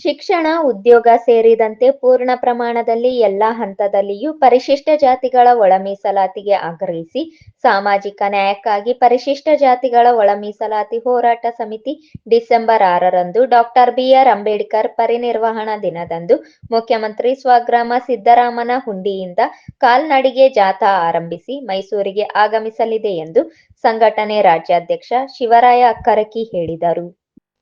ಶಿಕ್ಷಣ, ಉದ್ಯೋಗ ಸೇರಿದಂತೆ ಪೂರ್ಣ ಪ್ರಮಾಣದಲ್ಲಿ ಎಲ್ಲಾ ಹಂತದಲ್ಲಿಯೂ ಪರಿಶಿಷ್ಟ ಜಾತಿಗಳ ಒಳ ಮೀಸಲಾತಿಗೆ ಆಗ್ರಹಿಸಿ, ಸಾಮಾಜಿಕ ನ್ಯಾಯಕ್ಕಾಗಿ ಪರಿಶಿಷ್ಟ ಜಾತಿಗಳ ಒಳ ಮೀಸಲಾತಿ ಹೋರಾಟ ಸಮಿತಿ ಡಿಸೆಂಬರ್ ಆರರಂದು ಡಾಕ್ಟರ್ ಬಿಆರ್ ಅಂಬೇಡ್ಕರ್ ಪರಿನಿರ್ವಹಣಾ ದಿನದಂದು ಮುಖ್ಯಮಂತ್ರಿ ಸ್ವಗ್ರಾಮ ಸಿದ್ದರಾಮನ ಹುಂಡಿಯಿಂದ ಕಾಲ್ನಡಿಗೆ ಜಾಥಾ ಆರಂಭಿಸಿ ಮೈಸೂರಿಗೆ ಆಗಮಿಸಲಿದೆ ಎಂದು ಸಂಘಟನೆ ರಾಜ್ಯಾಧ್ಯಕ್ಷ ಶಿವರಾಯ ಅಕ್ಕರಕಿ ಹೇಳಿದರು.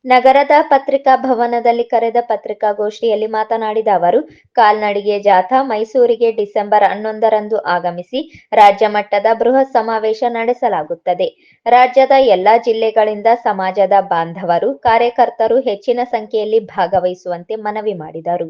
ನಗರದ ಪತ್ರಿಕಾ ಭವನದಲ್ಲಿ ಕರೆದ ಪತ್ರಿಕಾಗೋಷ್ಠಿಯಲ್ಲಿ ಮಾತನಾಡಿದ ಅವರು, ಕಾಲ್ನಡಿಗೆ ಜಾಥಾ ಮೈಸೂರಿಗೆ ಡಿಸೆಂಬರ್ ಹನ್ನೊಂದರಂದು ಆಗಮಿಸಿ ರಾಜ್ಯ ಮಟ್ಟದ ಬೃಹತ್ ಸಮಾವೇಶ ನಡೆಸಲಾಗುತ್ತದೆ. ರಾಜ್ಯದ ಎಲ್ಲಾ ಜಿಲ್ಲೆಗಳಿಂದ ಸಮಾಜದ ಬಾಂಧವರು, ಕಾರ್ಯಕರ್ತರು ಹೆಚ್ಚಿನ ಸಂಖ್ಯೆಯಲ್ಲಿ ಭಾಗವಹಿಸುವಂತೆ ಮನವಿ ಮಾಡಿದರು.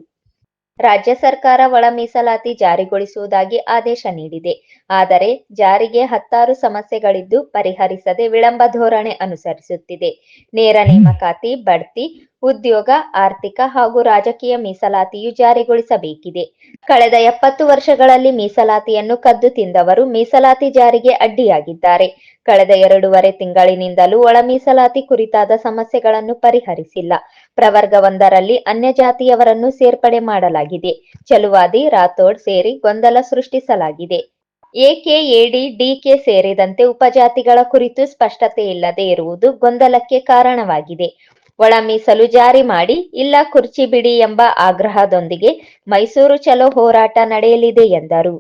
ರಾಜ್ಯ ಸರ್ಕಾರ ಒಳ ಮೀಸಲಾತಿ ಜಾರಿಗೊಳಿಸುವುದಾಗಿ ಆದೇಶ ನೀಡಿದೆ. ಆದರೆ ಜಾರಿಗೆ ಹತ್ತಾರು ಸಮಸ್ಯೆಗಳಿದ್ದು ಪರಿಹರಿಸದೆ ವಿಳಂಬ ಧೋರಣೆ ಅನುಸರಿಸುತ್ತಿದೆ. ನೇರ ನೇಮಕಾತಿ, ಬಡ್ತಿ, ಉದ್ಯೋಗ, ಆರ್ಥಿಕ ಹಾಗೂ ರಾಜಕೀಯ ಮೀಸಲಾತಿಯು ಜಾರಿಗೊಳಿಸಬೇಕಿದೆ. ಕಳೆದ ಎಪ್ಪತ್ತು ವರ್ಷಗಳಲ್ಲಿ ಮೀಸಲಾತಿಯನ್ನು ಕದ್ದು ತಿಂದವರು ಮೀಸಲಾತಿ ಜಾರಿಗೆ ಅಡ್ಡಿಯಾಗಿದ್ದಾರೆ. ಕಳೆದ ಎರಡೂವರೆ ತಿಂಗಳಿನಿಂದಲೂ ಒಳ ಮೀಸಲಾತಿ ಕುರಿತಾದ ಸಮಸ್ಯೆಗಳನ್ನು ಪರಿಹರಿಸಿಲ್ಲ. ಪ್ರವರ್ಗವೊಂದರಲ್ಲಿ ಅನ್ಯ ಜಾತಿಯವರನ್ನು ಸೇರ್ಪಡೆ ಮಾಡಲಾಗಿದೆ. ಚಲುವಾದಿ, ರಾಥೋಡ್ ಸೇರಿ ಗೊಂದಲ ಸೃಷ್ಟಿಸಲಾಗಿದೆ. ಎಕೆಎಡಿ, ಡಿಕೆ ಸೇರಿದಂತೆ ಉಪಜಾತಿಗಳ ಕುರಿತು ಸ್ಪಷ್ಟತೆ ಇಲ್ಲದೆ ಇರುವುದು ಗೊಂದಲಕ್ಕೆ ಕಾರಣವಾಗಿದೆ. ಒಳ ಮೀಸಲು ಜಾರಿ ಮಾಡಿ, ಇಲ್ಲ ಕುರ್ಚಿ ಬಿಡಿ ಎಂಬ ಆಗ್ರಹದೊಂದಿಗೆ ಮೈಸೂರು ಚಲೋ ಹೋರಾಟ ನಡೆಯಲಿದೆ ಎಂದರು.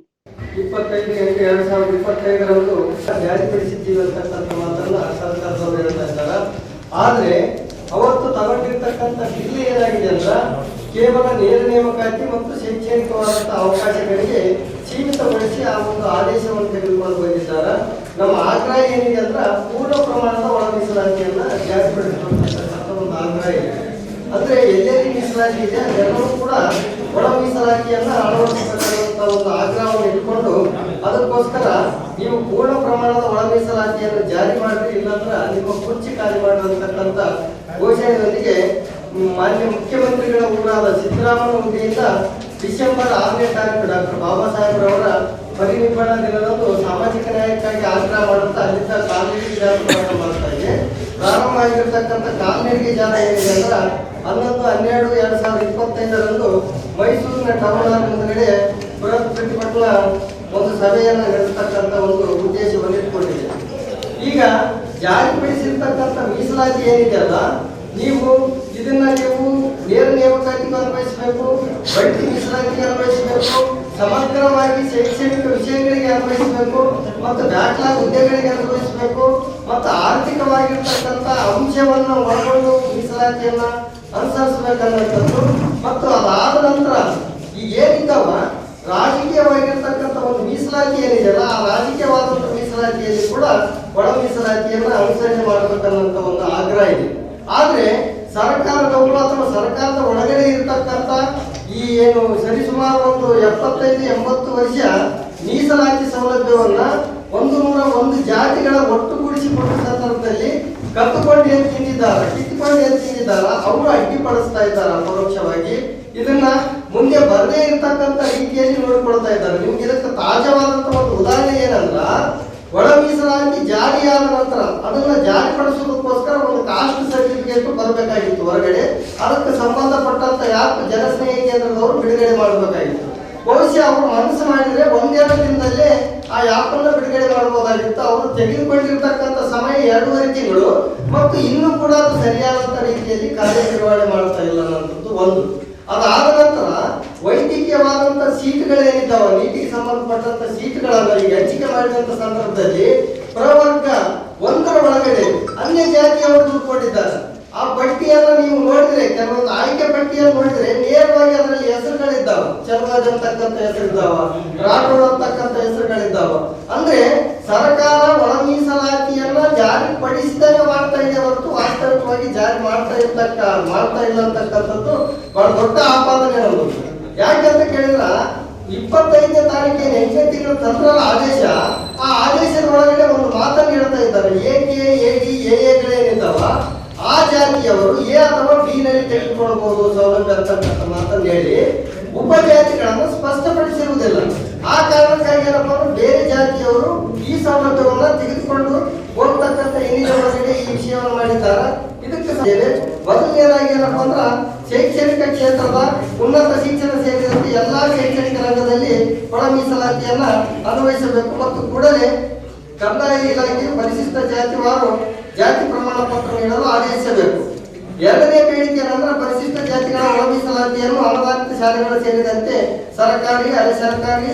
ಆದ್ರೆ ಅವತ್ತು ತಗೊಂಡಿರ್ತಕ್ಕಂಥ ಬಿಲ್ ಏನಾಗಿದೆ ಅಂದ್ರ ಕೇವಲ ನೇರ ನೇಮಕಾತಿ ಮತ್ತು ಶೈಕ್ಷಣಿಕವಾದಂತಹ ಅವಕಾಶಗಳಿಗೆ ಸೀಮಿತಗೊಳಿಸಿ ಆ ಒಂದು ಆದೇಶವನ್ನು ತೆಗೆದುಕೊಂಡು ಬಂದಿದ್ದಾರೆ ನಮ್ಮ ಆಗ್ರಹ ಏನಿದೆ ಅಂದ್ರ ಪೂರ್ಣ ಪ್ರಮಾಣದ ಒಳ ಮೀಸಲಾತಿಯನ್ನ ಅಂತ ಒಂದು ಆಗ್ರಹ ಇದೆ. ಅಂದ್ರೆ ಎಲ್ಲೆಲ್ಲಿ ಮೀಸಲಾತಿ ಇದೆ ಅದೆಲ್ಲರೂ ಕೂಡ ಒಳ ಮೀಸಲಾತಿಯನ್ನ ಅಳವಡಿಸಬೇಕಾದಂತಹ ಒಂದು ಆಗ್ರಹವನ್ನು ಇಟ್ಕೊಂಡು ಅದಕ್ಕೋಸ್ಕರ ನೀವು ಪೂರ್ಣ ಪ್ರಮಾಣದ ಒಳ ಮೀಸಲಾತಿಯನ್ನು ಜಾರಿ ಮಾಡ್ರಿ, ಇಲ್ಲಾಂದ್ರ ನಿಮ್ಮ ಕುರ್ಚಿ ಖಾಲಿ ಮಾಡುವಂತಕ್ಕಂಥ ಘೋಷಣೆಯೊಂದಿಗೆ ಮಾನ್ಯ ಮುಖ್ಯಮಂತ್ರಿಗಳ ಊರಾದ ಸಿದ್ದರಾಮನ ಹುದ್ದೆಯಿಂದ ಡಿಸೆಂಬರ್ ಆರನೇ ತಾರೀಕು ಡಾಕ್ಟರ್ ಬಾಬಾ ಸಾಹೇಬ್ರವರ ಪರಿನಿರ್ವಹಣಾ ದಿನದಂದು ಸಾಮಾಜಿಕ ನ್ಯಾಯಕ್ಕಾಗಿ ಆಗ್ರಹ ಮಾಡುತ್ತಾ ಅಲ್ಲಿಂದ ಕಾಲ್ನಡಿಗೆ ಜಾಥಾ ಮಾಡ್ತಾ ಇದೆ ಪ್ರಾರಂಭ ಆಗಿರ್ತಕ್ಕಂಥ ಕಾಲ್ನಡಿಗೆ ಜಾಥಾ ಏನಿದೆ ಅಂದ್ರೆ ಹನ್ನೊಂದು, ಹನ್ನೆರಡು, ಎರಡು ಸಾವಿರದ ಇಪ್ಪತ್ತೈದರಂದು ಮೈಸೂರಿನ ಟೌನ್ ಹಾಲ್ ಮುಂದುಗಡೆ ಬೃಹತ್ ಪ್ರತಿಭಟನ ಒಂದು ಸಭೆಯನ್ನು ನಡೆಸತಕ್ಕಂಥ ಒಂದು ಉದ್ದೇಶವನ್ನು ಇಟ್ಕೊಂಡಿದೆ ಈಗ ಜಾರಿಪಡಿಸಿರ್ತಕ್ಕಂಥ ಮೀಸಲಾತಿ ಏನಿದೆ ಅಲ್ಲ, ನೀವು ಇದನ್ನ ನೀವು ನೇರ ನೇಮಕಾತಿಗೆ ಅನ್ವಯಿಸಬೇಕು ಬಡ್ಡಿ ಮೀಸಲಾತಿಗೆ ಅನ್ವಯಿಸಬೇಕು, ಸಮಗ್ರವಾಗಿ ಶೈಕ್ಷಣಿಕ ವಿಷಯಗಳಿಗೆ ಅನ್ವಯಿಸಬೇಕು, ಮತ್ತು ಬ್ಯಾಕ್ಲಾಗ್ ಹುದ್ದೆಗಳಿಗೆ ಅನ್ವಯಿಸಬೇಕು, ಮತ್ತು ಆರ್ಥಿಕವಾಗಿರ್ತಕ್ಕಂಥ ಅಂಶವನ್ನು ಒಳಗೊಂಡು ಮೀಸಲಾತಿಯನ್ನ ಅನುಸರಿಸಬೇಕನ್ನೋಂಥದ್ದು ಮತ್ತು ಅದಾದ ನಂತರ ಈಗ ಏನಿದ್ದಾವ, ರಾಜಕೀಯವಾಗಿರ್ತಕ್ಕಂಥ ಒಂದು ಮೀಸಲಾತಿ ಏನಿದೆಯಲ್ಲ, ಆ ರಾಜಕೀಯವಾದಂಥ ಮೀಸಲಾತಿಯಲ್ಲಿ ಕೂಡ ಒಳ ಮೀಸಲಾತಿಯನ್ನು ಅನುಸರಣೆ ಮಾಡಬೇಕನ್ನೋಂಥ ಒಂದು ಆಗ್ರಹ ಇದೆ. ಆದ್ರೆ ಸರ್ಕಾರದವರು ಅಥವಾ ಸರ್ಕಾರದ ಒಳಗಡೆ ಇರತಕ್ಕಂಥ ಈ ಏನು ಸರಿಸುಮಾರು ಒಂದು ಎಪ್ಪತ್ತೈದು, ಎಂಬತ್ತು ವರ್ಷ ಮೀಸಲಾತಿ ಸೌಲಭ್ಯವನ್ನ ಒಂದು ನೂರ ಒಂದು ಜಾತಿಗಳ ಒಟ್ಟುಗೂಡಿಸಿಕೊಂಡ ಸಂದರ್ಭದಲ್ಲಿ ಕತ್ತುಕೊಂಡು ಎಂದು ತಿಂದಿದ್ದಾರೆ ಕಿತ್ತುಕೊಂಡು ಎಂದು ತಿಂದಿದ್ದಾರ, ಅವರು ಅಡ್ಡಿಪಡಿಸ್ತಾ ಇದ್ದಾರೆ ಪರೋಕ್ಷವಾಗಿ? ಇದನ್ನ ಮುಂದೆ ಬರದೇ ಇರತಕ್ಕಂಥ ರೀತಿಯಲ್ಲಿ ನೋಡಿಕೊಳ್ತಾ ಇದ್ದಾರೆ. ನಿಮ್ಗೆ ಇದಕ್ಕೆ ತಾಜಾವಾದಂತ ಒಂದು ಉದಾಹರಣೆ ಏನಂದ್ರ, ಒಳ ಮೀಸಲಾತಿ ಜಾರಿಯಾದ ನಂತರ ಅದನ್ನ ಜಾರಿಪಡಿಸೋದಕ್ಕೋಸ್ಕರ ಒಂದು ಕಾಸ್ಟ್ ಸರ್ಟಿಫಿಕೇಟ್ ಬರಬೇಕಾಗಿತ್ತು ಹೊರಗಡೆ. ಅದಕ್ಕೆ ಸಂಬಂಧಪಟ್ಟಂತ ಯಾಪ್ ಜನಸ್ನೇಹಿ ಕೇಂದ್ರದವರು ಬಿಡುಗಡೆ ಮಾಡಬೇಕಾಗಿತ್ತು. ಬಹುಶಃ ಅವರು ಮನಸ್ಸು ಮಾಡಿದ್ರೆ ಒಂದೆರಡು ದಿನದಲ್ಲೇ ಆ ಯಾಪ್ ಅನ್ನು ಬಿಡುಗಡೆ ಮಾಡಬಹುದಾಗಿತ್ತು. ಅವರು ತೆಗೆದುಕೊಂಡಿರ್ತಕ್ಕಂಥ ಸಮಯ ಎರಡೂವರೆ ತಿಂಗಳು. ಮತ್ತು ಇನ್ನೂ ಕೂಡ ಅದು ಸರಿಯಾದಂತ ರೀತಿಯಲ್ಲಿ ಕಾರ್ಯನಿರ್ವಹಣೆ ಮಾಡ್ತಾ ಇಲ್ಲ ಅನ್ನೋದು ಒಂದು. ಅದಾದ ನಂತರ ವೈದ್ಯಕೀಯವಾದಂತ ಸೀಟ್ಗಳೇನಿದ್ದಾವೆ ನೀತಿಗೆ ಸಂಬಂಧಪಟ್ಟಂತ ಸೀಟ್ಗಳನ್ನು ಈಗ ಹಂಚಿಕೆ ಮಾಡಿದಂತ ಸಂದರ್ಭದಲ್ಲಿ ಪ್ರವರ್ಗ ಒಂದರ ಒಳಗಡೆ ಅನ್ಯ ಜಾತಿಯವರು ದುಡ್ಕೊಂಡಿದ್ದಾರೆ ಆ ಪಟ್ಟಿಯನ್ನ ನೀವು ನೋಡಿದ್ರೆ ಕೆಲವೊಂದು ಆಯ್ಕೆ ಪಟ್ಟಿಯನ್ನು ನೋಡಿದ್ರೆ ನೇರವಾಗಿ ಅದರಲ್ಲಿ ಹೆಸರುಗಳಿದ್ದಾವ. ಚಲವಾಜ್ ಅಂತಕ್ಕಂಥ ಹೆಸರಿದ್ದಾವ ರಾಠೋಡ್ ಅಂತಕ್ಕಂಥ ಹೆಸರುಗಳಿದ್ದಾವ. ಅಂದ್ರೆ ಸರ್ಕಾರ ಒಳ ಮೀಸಲಾತಿಯನ್ನ ಜಾರಿಪಡಿಸಿದಾಗ ಮಾಡ್ತಾ ಇದೆ ಹೊರತು ವಾಸ್ತವಿಕವಾಗಿ ಜಾರಿ ಮಾಡ್ತಾ ಇರ್ತಕ್ಕ, ಮಾಡ್ತಾ ಇಲ್ಲ ಅಂತಕ್ಕಂಥದ್ದು ಬಹಳ ದೊಡ್ಡ ಆಪಾದನೆ ನಮ್ದು. ಯಾಕಂತ ಕೇಳಿದ್ರ, ಇಪ್ಪತ್ತೈದನೇ ತಾರೀಕಿನ ಎಂಟನೇ ತಿಂಗಳು ತಂತ್ರ ಆದೇಶ, ಆ ಆದೇಶದ ಒಳಗಡೆ ಒಂದು ಮಾತನ್ನು ಹೇಳ್ತಾ ಇದ್ದಾರೆ. ಎ ಕೆ ಎ ಡಿ ಎ ಎಗಳೇನಿದ್ದಾವ ಆ ಜಾತಿಯವರು ಎ ಅಥವಾ ಬಿ ನಲ್ಲಿ ತೆಗೆದುಕೊಳ್ಳಬಹುದು ಸೌಲಭ್ಯ ಅಂತಕ್ಕಂಥ ಮಾತನ್ನು ಹೇಳಿ ಉಪಜಾತಿಗಳನ್ನು ಸ್ಪಷ್ಟಪಡಿಸಿರುವುದಿಲ್ಲ. ಆ ಕಾರಣಕ್ಕಾಗಿ ಏನಪ್ಪ ಬೇರೆ ಜಾತಿಯವರು ಈ ಸೌಲಭ್ಯವನ್ನ ತೆಗೆದುಕೊಂಡು ಹೋಗ್ತಕ್ಕಂಥ ಹಿನ್ನೆಲೆ ಈ ವಿಷಯವನ್ನು ಮಾಡಿದ್ದಾರೆ. ಇದಕ್ಕೆ ಮೊದಲನೇದಾಗಿ ಏನಪ್ಪ ಅಂದ್ರೆ ಶೈಕ್ಷಣಿಕ ಕ್ಷೇತ್ರದ ಉನ್ನತ ಶಿಕ್ಷಣ ಸೇರಿದಂತೆ ಎಲ್ಲಾ ಶೈಕ್ಷಣಿಕ ರಂಗದಲ್ಲಿ ಒಳ ಮೀಸಲಾತಿಯನ್ನ ಅನ್ವಯಿಸಬೇಕು. ಮತ್ತು ಕೂಡಲೇ ಕಂದಾಯ ಇಲಾಖೆ ಪರಿಶಿಷ್ಟ ಜಾತಿವಾರು ಜಾತಿ ಪ್ರಮಾಣ ಪತ್ರ ನೀಡಲು ಆದೇಶಿಸಬೇಕು. ಎರಡನೇ ಬೇಡಿಕೆ ನಂತರ ಪರಿಶಿಷ್ಟ ಜಾತಿಗಳ ಒಳ ಮೀಸಲಾತಿಯನ್ನು ಅನುದಾನಿತ ಶಾಲೆಗಳು ಸೇರಿದಂತೆ ಸರ್ಕಾರಿ ಅರೆ ಸರ್ಕಾರಿ.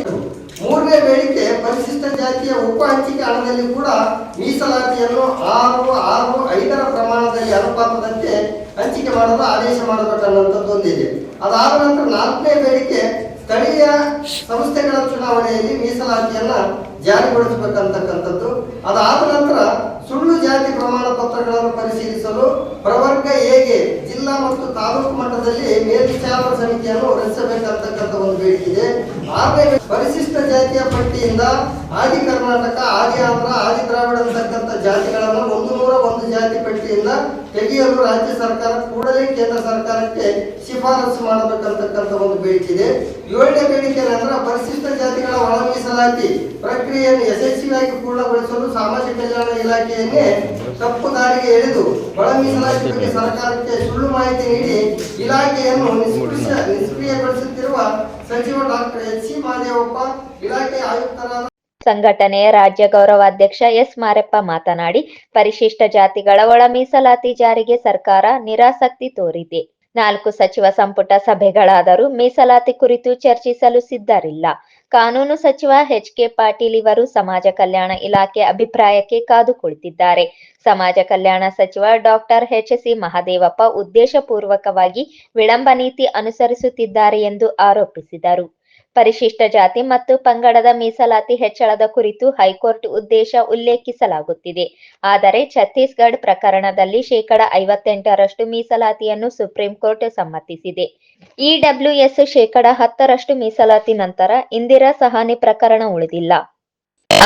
ಮೂರನೇ ಬೇಡಿಕೆ ಪರಿಶಿಷ್ಟ ಜಾತಿಯ ಉಪ ಹಂಚಿಕೆ ಹಣದಲ್ಲಿ ಕೂಡ ಮೀಸಲಾತಿಯನ್ನು ಆರು ಆರು, ಐದರ ಪ್ರಮಾಣದಲ್ಲಿ ಅನುಪಾತದಂತೆ ಹಂಚಿಕೆ ಮಾಡಲು ಆದೇಶ ಮಾಡಬೇಕನ್ನುವಂಥದ್ದು ಒಂದಿದೆ. ಅದಾದ ನಂತರ ನಾಲ್ಕನೇ ಬೇಡಿಕೆ ಸ್ಥಳೀಯ ಸಂಸ್ಥೆಗಳ ಚುನಾವಣೆಯಲ್ಲಿ ಮೀಸಲಾತಿಯನ್ನ ಜಾರಿಗೊಳಿಸಬೇಕಂತಕ್ಕಂಥದ್ದು. ಅದಾದ ನಂತರ ಸುಳ್ಳು ಜಾತಿ ಪ್ರಮಾಣ ಪತ್ರಗಳನ್ನು ಪರಿಶೀಲಿಸಲು ಪ್ರವರ್ಗ ಹೇಗೆ ಜಿಲ್ಲಾ ಮತ್ತು ತಾಲೂಕು ಮಟ್ಟದಲ್ಲಿ ಮೇಲ್ವಿಚಾರಣಾ ಸಮಿತಿಯನ್ನು ರಚಿಸಬೇಕಂತಕ್ಕಂಥ ಒಂದು ಬೇಡಿಕೆ ಇದೆ. ಆಮೇಲೆ ಪರಿಶಿಷ್ಟ ಜಾತಿಯ ಪಟ್ಟಿಯಿಂದ ಆದಿ ಕರ್ನಾಟಕ, ಆದಿ ಆಂಧ್ರ, ಆದಿ ದ್ರಾವಿಡ ಅಂತಕ್ಕಂಥ ಜಾತಿಗಳನ್ನು ಒಂದು ನೂರ ಒಂದು ಜಾತಿ ಪಟ್ಟಿಯಿಂದ ತೆಗೆಯಲು ರಾಜ್ಯ ಸರ್ಕಾರ ಕೂಡಲೇ ಕೇಂದ್ರ ಸರ್ಕಾರಕ್ಕೆ ಶಿಫಾರಸು ಮಾಡಬೇಕಂತಕ್ಕಂಥ ಒಂದು ಬೇಡಿಕೆ ಇದೆ. ಏಳನೇ ಬೇಡಿಕೆ ನಂತರ ಪರಿಶಿಷ್ಟ ಜಾತಿಗಳ ಒಳ ಪ್ರಕ್ರಿಯೆಯನ್ನು ಯಶಸ್ವಿಯಾಗಿ ಪೂರ್ಣಗೊಳಿಸಲು ಸಾಮಾಜಿಕ ಕಲ್ಯಾಣ ಇಲಾಖೆಯನ್ನೇ ತಪ್ಪು ದಾರಿಗೆ ಎಳೆದು ಒಳ ಮೀಸಲಾತಿ ಸರ್ಕಾರಕ್ಕೆ ಸುಳ್ಳು ಮಾಹಿತಿ ನೀಡಿ ಇಲಾಖೆಯನ್ನು ನಿಷ್ಕ್ರಿಯಗೊಳಿಸುತ್ತಿರುವ ಸಚಿವ ಡಾಕ್ಟರ್ ಎಚ್ ಸಿ ಮಹದೇವಪ್ಪ ಇಲಾಖೆ ಆಯುಕ್ತರಾದ ಸಂಘಟನೆಯ ರಾಜ್ಯ ಗೌರವಾಧ್ಯಕ್ಷ ಎಸ್ ಮಾರೆಪ್ಪ ಮಾತನಾಡಿ, ಪರಿಶಿಷ್ಟ ಜಾತಿಗಳ ಒಳ ಮೀಸಲಾತಿ ಜಾರಿಗೆ ಸರ್ಕಾರ ನಿರಾಸಕ್ತಿ ತೋರಿದೆ. ನಾಲ್ಕು ಸಚಿವ ಸಂಪುಟ ಸಭೆಗಳಾದರೂ ಮೀಸಲಾತಿ ಕುರಿತು ಚರ್ಚಿಸಲು ಸಿದ್ಧರಿಲ್ಲ. ಕಾನೂನು ಸಚಿವ ಎಚ್ ಕೆ ಪಾಟೀಲ್ ಇವರು ಸಮಾಜ ಕಲ್ಯಾಣ ಇಲಾಖೆ ಅಭಿಪ್ರಾಯಕ್ಕೆ ಕಾದು ಕುಳಿತಿದ್ದಾರೆ. ಸಮಾಜ ಕಲ್ಯಾಣ ಸಚಿವ ಡಾಕ್ಟರ್ ಎಚ್ ಸಿ ಮಹದೇವಪ್ಪ ಉದ್ದೇಶಪೂರ್ವಕವಾಗಿ ವಿಳಂಬ ನೀತಿ ಅನುಸರಿಸುತ್ತಿದ್ದಾರೆ ಎಂದು ಆರೋಪಿಸಿದರು. ಪರಿಶಿಷ್ಟ ಜಾತಿ ಮತ್ತು ಪಂಗಡದ ಮೀಸಲಾತಿ ಹೆಚ್ಚಳದ ಕುರಿತು ಹೈಕೋರ್ಟ್ ಉದ್ದೇಶ ಉಲ್ಲೇಖಿಸಲಾಗುತ್ತಿದೆ. ಆದರೆ ಛತ್ತೀಸ್ಗಢ ಪ್ರಕರಣದಲ್ಲಿ ಶೇಕಡ ಐವತ್ತೆಂಟರಷ್ಟು ಮೀಸಲಾತಿಯನ್ನು ಸುಪ್ರೀಂ ಕೋರ್ಟ್ ಸಮ್ಮತಿಸಿದೆ. ಇಡಬ್ಲ್ಯೂಎಸ್ ಶೇಕಡ ಹತ್ತರಷ್ಟು ಮೀಸಲಾತಿ ನಂತರ ಇಂದಿರಾ ಸಹಾನಿ ಪ್ರಕರಣ ಉಳಿದಿಲ್ಲ.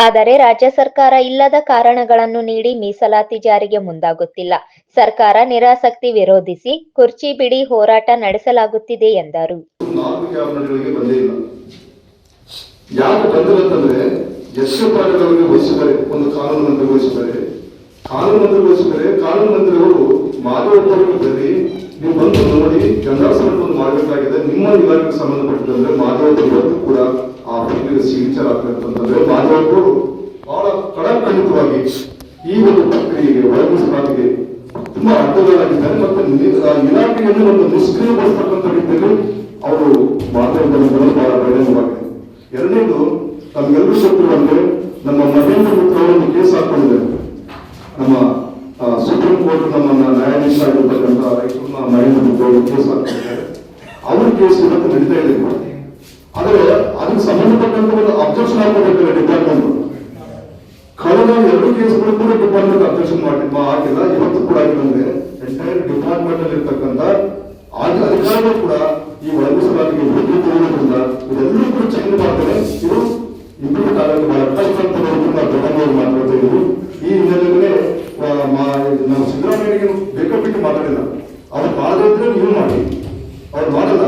ಆದರೆ ರಾಜ್ಯ ಸರ್ಕಾರ ಇಲ್ಲದ ಕಾರಣಗಳನ್ನು ನೀಡಿ ಮೀಸಲಾತಿ ಜಾರಿಗೆ ಮುಂದಾಗುತ್ತಿಲ್ಲ. ಸರ್ಕಾರ ನಿರಾಸಕ್ತಿ ವಿರೋಧಿಸಿ ಕುರ್ಚಿ ಬಿಡಿ ಹೋರಾಟ ನಡೆಸಲಾಗುತ್ತಿದೆ ಎಂದರು ನಾಲ್ಕು ಕ್ಯಾಬಿನೆಟ್ಗಳಿಗೆ ಬಂದೇ ಇಲ್ಲ ಯಾಕೆ ಬಂದಿರುತ್ತಂದ್ರೆ ಎಷ್ಟು ಪಾಠಗಳಿಗೆ ವಹಿಸಿದ್ದಾರೆ ಒಂದು ಕಾನೂನು ಮಂತ್ರಿ ವಹಿಸಿದ್ದಾರೆ ಕಾನೂನು ಮಂತ್ರಿ ವಹಿಸಿದ್ದಾರೆ ಕಾನೂನು ಮಂತ್ರಿ ಅವರು ಮಾಧವಪ್ಪರಿಗೆ ಬರೀ ನೀವು ಬಂದು ನೋಡಿ ಒಂದು ಮಾಡಬೇಕಾಗಿದೆ, ನಿಮ್ಮ ಇಲಾಖೆಗೆ ಸಂಬಂಧಪಟ್ಟಂದ್ರೆ ಇವತ್ತು ಕೂಡ ಆ ಫೈಲಿಗೆ ಸಿಗ್ನೇಚರ್ ಆಗ್ತಂತಂದ್ರೆ ಮಾಧವಪ್ಪರು ಬಹಳ ಕಡಖಂಡಿತವಾಗಿ ಈ ಒಂದು ಪ್ರಕ್ರಿಯೆಗೆ ಒಳಗಿಸಲಾಗಿದೆ ತುಂಬಾ ಅರ್ಥಗಳಾಗಿದ್ದಾರೆ ಮತ್ತು ಇಲಾಖೆಯನ್ನು ಒಂದು ನಿಷ್ಕ್ರಿಯಗೊಳಿಸ್ತಕ್ಕಂಥ ರೀತಿಯಲ್ಲಿ ಅವರು ಮಾಧ್ಯಮದಲ್ಲಿ ಬಹಳ ಪ್ರಯೋಜನವಾಗಿದೆ ಎರಡನೇದು ನಮ್ಗೆಲ್ಲರೂ ಗೊತ್ತಿರುವಂತೆ ನಮ್ಮ ಮಿತ್ರ ಅವರು ಕೇಸ್ ಹಾಕೊಂಡಿದ್ದಾರೆ ನಮ್ಮ ಸುಪ್ರೀಂ ಕೋರ್ಟ್ ನಮ್ಮ ನ್ಯಾಯಾಧೀಶ ಆಗಿರ್ತಕ್ಕಂಥ ರೈತರನ್ನ ಮಿತ್ರ ಅವರು ಕೇಸ್ ಹಾಕೊಂಡಿದ್ದಾರೆ. ಅವ್ರ ಕೇಸ್ ಇವತ್ತು ನಡೀತಾ ಇದೆ. ಆದರೆ ಅದಕ್ಕೆ ಸಂಬಂಧಪಟ್ಟಂತ ಒಂದು ಅಬ್ಜೆಕ್ಷನ್ ಹಾಕೋಬೇಕಲ್ಲ ಡಿಪಾರ್ಟ್ಮೆಂಟ್ ಕಳೆದ ಎರಡು ಕೇಸ್ಗಳು ಕೂಡ ಡಿಪಾರ್ಟ್ಮೆಂಟ್ ಅಬ್ಜೆಕ್ಷನ್ ಮಾಡಿ ಆಗಿಲ್ಲ. ಇವತ್ತು ಕೂಡ ಆಗಿಲ್ಲ ಎಂಟೈರ್ ಡಿಪಾರ್ಟ್ಮೆಂಟ್ ಅಲ್ಲಿ ಇರ್ತಕ್ಕಂಥ ಅಧಿಕಾರಿಗಳು ಕೂಡ ಈ ಒಳಗಿಸಲಾಟಿಗೆ ಭೇಟಿ ಕೊಡುವುದರಿಂದ ಇದೆಲ್ಲರೂ ಕೂಡ ಚೆಂದ ಮಾಡ್ತಾರೆ. ಇದು ಇಂಪ್ರೂವ್ ಕಾಲಕ್ಕೆ ಬಹಳ ಕಷ್ಟ ಅಂತ ಹೇಳ್ಬಿಟ್ಟು ನಾವು ದೊಡ್ಡವರು ಮಾತಾಡ್ತಾ ಇದ್ರು ಈ ಹಿನ್ನೆಲೆಯಲ್ಲಿ ನಾವು ಸಿದ್ದರಾಮಯ್ಯಗೆ ಬೇಕಾಬಿಟ್ಟು ಮಾತಾಡಿಲ್ಲ. ಅವ್ರು ಮಾಡಿದ್ರೆ ನೀವು ಮಾಡಿ. ಅವ್ರು ಮಾಡಲ್ಲ.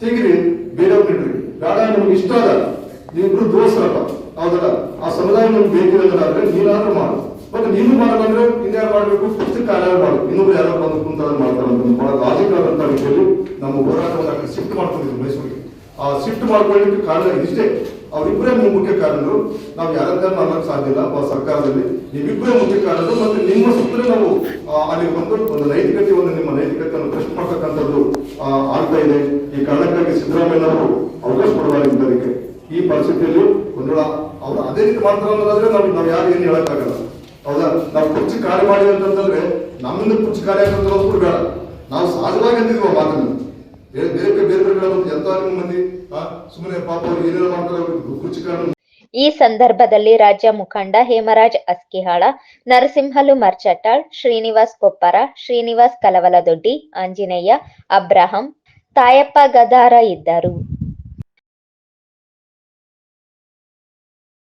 ತೆಗಿರಿ ಬೇರೆಯವ್ರು ಬಿಡ್ರಿ ಬೇಡ ನಿಮ್ಗೆ ಇಷ್ಟ ಅಲ್ಲ ನೀವಿಬ್ರು ದೋಸ್ತರಪ್ಪ ಹೌದಲ್ಲ? ಆ ಸಮುದಾಯ ನಿಮ್ಗೆ ಬೇಕಿರೋದಾದ್ರೆ ನೀನಾದ್ರೂ ಮಾಡು. ಮತ್ತೆ ನೀನು ಮಾಡಬಂದ್ರೆ ಇನ್ಯಾರು ಮಾಡಬೇಕು, ಪುಸ್ತಕ ಯಾರು ಮಾಡು ಇನ್ನೊಬ್ರು ಯಾರೋ ಬಂದು ಕುಂತಾರ ಮಾಡ್ತಾರೆ ಅಂತ ಒಂದು ಬಹಳ ಲಾಜಿಕ್ ಆದಂತ ರೀತಿಯಲ್ಲಿ ನಮ್ಮ ಹೋರಾಟವನ್ನು ಶಿಫ್ಟ್ ಮಾಡ್ಕೊಂಡಿದ್ರು ಮೈಸೂರಿಗೆ. ಆ ಶಿಫ್ಟ್ ಮಾಡ್ಕೊಳ್ಳಿಕ್ಕೆ ಕಾರಣ ಇಷ್ಟೇ ಅವರಿಬ್ಬರೇ ಮುಖ್ಯ ಕಾರಣರು ನಾವು ಯಾರಾದ್ರೂ ಮಾಡಕ್ ಸಾಧ್ಯ ಇಲ್ಲ ಸರ್ಕಾರದಲ್ಲಿ. ನೀವಿಬ್ಬರೇ ಮುಖ್ಯ ಕಾರಣರು ಮತ್ತೆ ನಿಮ್ಮ ಸುತ್ತಲೇ ನಾವು ಅಲ್ಲಿ ಒಂದು ಒಂದು ನೈತಿಕತೆ, ಒಂದು ನಿಮ್ಮ ನೈತಿಕತೆಯನ್ನು ಪ್ರಶ್ನೆ ಮಾಡ್ತಕ್ಕಂಥದ್ದು ಆಗ್ತಾ ಇದೆ. ಈ ಕಾರಣಕ್ಕಾಗಿ ಸಿದ್ದರಾಮಯ್ಯ ಅವರು ಅವಕಾಶ ಕೊಡಬಾರ್ದು ಈ ಪರಿಸ್ಥಿತಿಯಲ್ಲಿ ಒಂದು ಅವರು ಅದೇ ರೀತಿ ಮಾಡ್ತಾರೆ ಅನ್ನೋದಾದ್ರೆ ನಾವು ನಾವು ಯಾರು ಏನು ಹೇಳಕ್ಕಾಗಲ್ಲ. ಹೌದಾ? ನಾವು ಕುರ್ಚಿ ಕಾರ್ಯ ಮಾಡಿ ಅಂತಂದ್ರೆ ನಮ್ಮಿಂದ ಕುರ್ಚಿ ಕಾರ್ಯ ಕೂಡ ಬೇಡ. ನಾವು ಸಹಜವಾಗಿ ಅಂತಿದ್ವಿ ಮಾತನ್ನ. ಬೇರೆ ಬೇರೆ ಕಡೆ ಬೇರೆ ಬೇರೆ ಕಡೆ ಬಂದು ಎಂತ ನಿಮ್ಮ ಮಂದಿ ಸುಮ್ಮನೆ ಪಾಪ ಅವ್ರು ಏನೇನೋ ಮಾಡ್ತಾರೆ ಅವ್ರಿಗೆ ಕುರ್ಚಿ ಕಾರ್ಯ ಈ ಸಂದರ್ಭದಲ್ಲಿ ರಾಜ್ಯ ಮುಖಂಡ ಹೇಮರಾಜ್ ಅಸ್ಕಿಹಾಳ ನರಸಿಂಹಲು ಮರ್ಚಟಾಳ್ ಶ್ರೀನಿವಾಸ್ ಕೊಪ್ಪರ ಶ್ರೀನಿವಾಸ್ ಕಲವಲದೊಡ್ಡಿ ಆಂಜನೇಯ ಅಬ್ರಹಂ ತಾಯಪ್ಪ ಗದಾರ ಇದ್ದರು